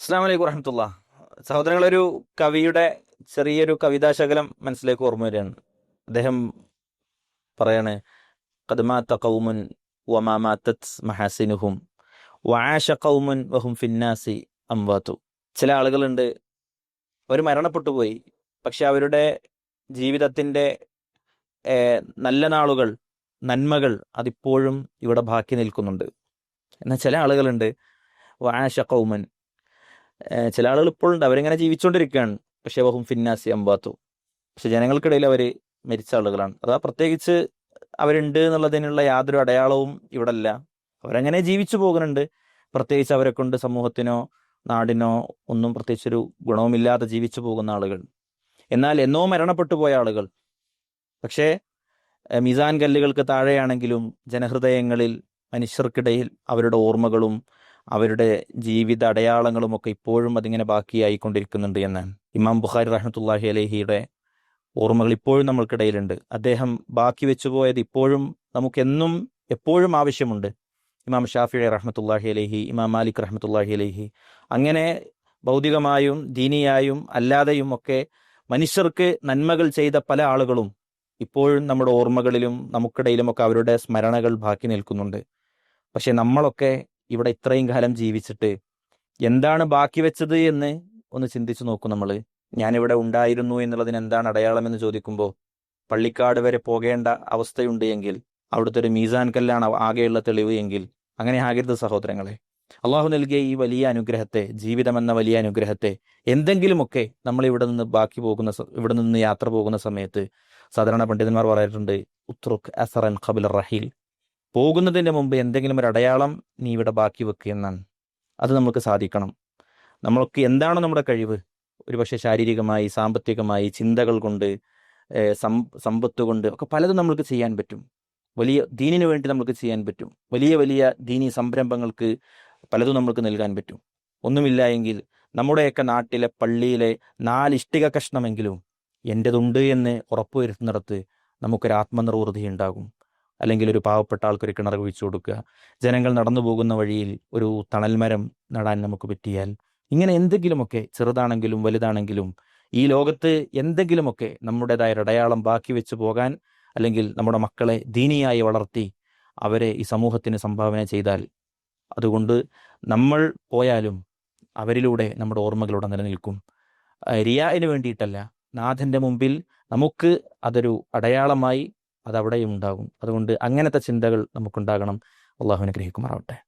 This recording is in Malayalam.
അസ്സാം വറഹമത്തല്ല സഹോദരങ്ങളൊരു കവിയുടെ ചെറിയൊരു കവിതാശകലം മനസ്സിലേക്ക് ഓർമ്മ വരികയാണ്. അദ്ദേഹം പറയാണ് കദ്മാത്ത കൗമുൻ വമാമാത്തത് മഹാസിനുഹും വാഷ കൗമുൻ വഹും ഫിന്നാസി അംവാത്തു ചില ആളുകളുണ്ട് അവർ മരണപ്പെട്ടു പോയി പക്ഷെ അവരുടെ ജീവിതത്തിന്റെ നല്ല നാളുകൾ നന്മകൾ അതിപ്പോഴും ഇവിടെ ബാക്കി നിൽക്കുന്നുണ്ട്. എന്നാൽ ചില ആളുകളുണ്ട് വാഷ കൗമൻ ചില ആളുകൾ ഇപ്പോഴുണ്ട്. അവരിങ്ങനെ ജീവിച്ചുകൊണ്ടിരിക്കുകയാണ്. പക്ഷേ വഹും ഫിന്നാസി അമ്പാത്തു പക്ഷെ ജനങ്ങൾക്കിടയിൽ അവർ മരിച്ച ആളുകളാണ്. അതാ പ്രത്യേകിച്ച് അവരുണ്ട് എന്നുള്ളതിനുള്ള യാതൊരു അടയാളവും ഇവിടെ അല്ല അവരങ്ങനെ ജീവിച്ചു പോകുന്നുണ്ട്. പ്രത്യേകിച്ച് അവരെ കൊണ്ട് സമൂഹത്തിനോ നാടിനോ ഒന്നും പ്രത്യേകിച്ചൊരു ഗുണവുമില്ലാതെ ജീവിച്ചു പോകുന്ന ആളുകൾ. എന്നാൽ എന്നോ മരണപ്പെട്ടു പോയ ആളുകൾ. പക്ഷേ മിസാൻ കല്ലുകൾക്ക് താഴെയാണെങ്കിലും ജനഹൃദയങ്ങളിൽ മനുഷ്യർക്കിടയിൽ അവരുടെ ഓർമ്മകളും അവരുടെ ജീവിത അടയാളങ്ങളും ഒക്കെ ഇപ്പോഴും അതിങ്ങനെ ബാക്കിയായി ബാക്കിയായിക്കൊണ്ടിരിക്കുന്നുണ്ട് എന്ന്. ഇമാം ബുഖാരി റഹ്മത്തുല്ലാഹി അലഹിയുടെ ഓർമ്മകൾ ഇപ്പോഴും നമ്മൾക്കിടയിലുണ്ട്. അദ്ദേഹം ബാക്കി വെച്ചു പോയത് ഇപ്പോഴും നമുക്കെന്നും എപ്പോഴും ആവശ്യമുണ്ട്. ഇമാം ഷാഫി റഹ്മത്തുല്ലാഹി അലഹി ഇമാം മാലിക് റഹ്മത്തുല്ലാഹി അലഹി. അങ്ങനെ ഭൗതികമായും ദീനിയായും അല്ലാതെയും ഒക്കെ മനുഷ്യർക്ക് നന്മകൾ ചെയ്ത പല ആളുകളും ഇപ്പോഴും നമ്മുടെ ഓർമ്മകളിലും നമുക്കിടയിലുമൊക്കെ അവരുടെ സ്മരണകൾ ബാക്കി നിൽക്കുന്നുണ്ട്. പക്ഷെ നമ്മളൊക്കെ ഇവിടെ ഇത്രയും കാലം ജീവിച്ചിട്ട് എന്താണ് ബാക്കി വെച്ചത് എന്ന് ഒന്ന് ചിന്തിച്ചു നോക്കും നമ്മൾ ഞാനിവിടെ ഉണ്ടായിരുന്നു എന്നുള്ളതിന് എന്താണ് അടയാളം എന്ന് ചോദിക്കുമ്പോൾ പള്ളിക്കാട് വരെ പോകേണ്ട അവസ്ഥയുണ്ട് എങ്കിൽ അവിടുത്തെ ഒരു മീസാൻ കല്ലാണ് ആകെയുള്ള തെളിവ് എങ്കിൽ അങ്ങനെ ആകരുത് സഹോദരങ്ങളെ. അള്ളാഹു നൽകിയ ഈ വലിയ അനുഗ്രഹത്തെ ജീവിതം എന്ന വലിയ അനുഗ്രഹത്തെ എന്തെങ്കിലുമൊക്കെ നമ്മൾ ഇവിടെ നിന്ന് ബാക്കി പോകുന്ന ഇവിടെ നിന്ന് യാത്ര പോകുന്ന സമയത്ത് സാധാരണ പണ്ഡിതന്മാർ പറയാറുണ്ട് ഉത്രുഖ് അസറൻ ഖബിൽ റഹീൽ. പോകുന്നതിന് മുമ്പ് എന്തെങ്കിലും ഒരു അടയാളം നീ ഇവിടെ ബാക്കി വെക്കുക എന്നാണ്. അത് നമുക്ക് സാധിക്കണം. നമ്മൾക്ക് എന്താണ് നമ്മുടെ കഴിവ്. ഒരുപക്ഷെ ശാരീരികമായി സാമ്പത്തികമായി ചിന്തകൾ കൊണ്ട് സമ്പത്ത് കൊണ്ട് ഒക്കെ പലതും നമ്മൾക്ക് ചെയ്യാൻ പറ്റും. വലിയ ദീനിന് വേണ്ടി നമുക്ക് ചെയ്യാൻ പറ്റും. വലിയ വലിയ ദീനി സംരംഭങ്ങൾക്ക് പലതും നമുക്ക് നൽകാൻ പറ്റും. ഒന്നുമില്ല എങ്കിൽ നമ്മുടെയൊക്കെ നാട്ടിലെ പള്ളിയിലെ നാല് ഇഷ്ടിക കഷ്ണമെങ്കിലും എന്റെതുണ്ട് എന്ന് ഉറപ്പുവരുത്തുന്നിടത്ത് നമുക്കൊരു ആത്മനിർവൃതി ഉണ്ടാകും. അല്ലെങ്കിൽ ഒരു പാവപ്പെട്ട ആൾക്കൊരു കിണർ കുഴിച്ചു കൊടുക്കുക. ജനങ്ങൾ നടന്നു പോകുന്ന വഴിയിൽ ഒരു തണൽമരം നടാൻ നമുക്ക് പറ്റിയാൽ ഇങ്ങനെ എന്തെങ്കിലുമൊക്കെ ചെറുതാണെങ്കിലും വലുതാണെങ്കിലും ഈ ലോകത്ത് എന്തെങ്കിലുമൊക്കെ നമ്മുടേതായ അടയാളം ബാക്കി വെച്ച് പോകാൻ അല്ലെങ്കിൽ നമ്മുടെ മക്കളെ ദീനിയായി വളർത്തി അവരെ ഈ സമൂഹത്തിന് സംഭാവന ചെയ്താൽ അതുകൊണ്ട് നമ്മൾ പോയാലും അവരിലൂടെ നമ്മുടെ ഓർമ്മകളൂടെ നിലനിൽക്കും. റിയായിന് വേണ്ടിയിട്ടല്ല നാഥന്റെ മുമ്പിൽ നമുക്ക് അതൊരു അടയാളമായി അതവിടെയും ഉണ്ടാകും അതുകൊണ്ട് അങ്ങനത്തെ ചിന്തകൾ നമുക്കുണ്ടാകണം. അള്ളാഹുവിനെ അനുഗ്രഹിക്കുമാറാവട്ടെ.